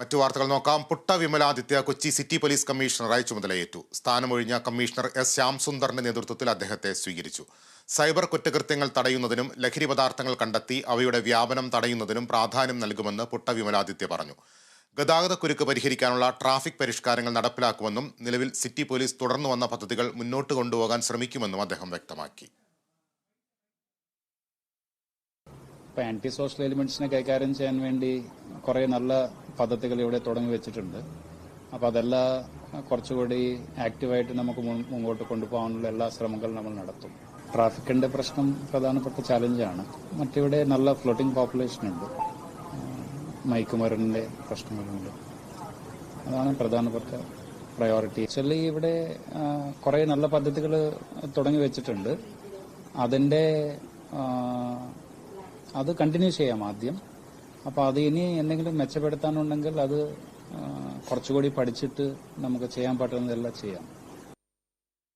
മറ്റു വാർത്തകൾ നോക്കാം. പുട്ട വിമലാദിത്യ കൊച്ചി സിറ്റി പോലീസ് കമ്മീഷണറായി ചുമതലയേറ്റു. സ്ഥാനമൊഴിഞ്ഞ കമ്മീഷണർ എസ് ശ്യാംസുന്ദറിന്റെ നേതൃത്വത്തിൽ അദ്ദേഹത്തെ സ്വീകരിച്ചു. സൈബർ കുറ്റകൃത്യങ്ങൾ തടയുന്നതിനും ലഹരി പദാർത്ഥങ്ങൾ കണ്ടെത്തി അവയുടെ വ്യാപനം തടയുന്നതിനും പ്രാധാന്യം നൽകുമെന്ന് പുട്ട വിമലാദിത്യ പറഞ്ഞു ഗതാഗതക്കുരുക്ക് പരിഹരിക്കാനുള്ള ട്രാഫിക് പരിഷ്കാരങ്ങൾ നടപ്പിലാക്കുമെന്നും നിലവിൽ സിറ്റി പോലീസ് തുടർന്നു വന്ന പദ്ധതികൾ മുന്നോട്ട് കൊണ്ടുപോകാൻ ശ്രമിക്കുമെന്നും അദ്ദേഹം വ്യക്തമാക്കി. ഇപ്പൊ ആന്റി സോഷ്യൽ എലിമെന്റ്സിനെ കൈകാര്യം ചെയ്യാൻ വേണ്ടി കുറേ നല്ല പദ്ധതികൾ ഇവിടെ തുടങ്ങി വെച്ചിട്ടുണ്ട്. അപ്പോൾ അതെല്ലാം കുറച്ചുകൂടി ആക്റ്റീവായിട്ട് നമുക്ക് മുമ്പോട്ട് കൊണ്ടുപോകാനുള്ള എല്ലാ ശ്രമങ്ങളും നമ്മൾ നടത്തും. ട്രാഫിക്കിന്റെ പ്രശ്നം പ്രധാനപ്പെട്ട ചാലഞ്ചാണ്. മറ്റിവിടെ നല്ല ഫ്ലോട്ടിംഗ് പോപ്പുലേഷൻ ഉണ്ട്. മയക്കുമരുന്നിന്റെ പ്രശ്നങ്ങളുണ്ട്. അതാണ് പ്രധാനപ്പെട്ട പ്രയോറിറ്റി ആക്ച്വലി ഇവിടെ കുറേ നല്ല പദ്ധതികൾ തുടങ്ങി വെച്ചിട്ടുണ്ട്. അതിന്റെ അത് കണ്ടിന്യൂ ചെയ്യാം ആദ്യം. അപ്പോൾ അത് ഇനി എന്തെങ്കിലും മെച്ചപ്പെടുത്താനുണ്ടെങ്കിൽ അത് കുറച്ചുകൂടി പഠിച്ചിട്ട് നമുക്ക് ചെയ്യാൻ പറ്റുന്നതെല്ലാം ചെയ്യാം.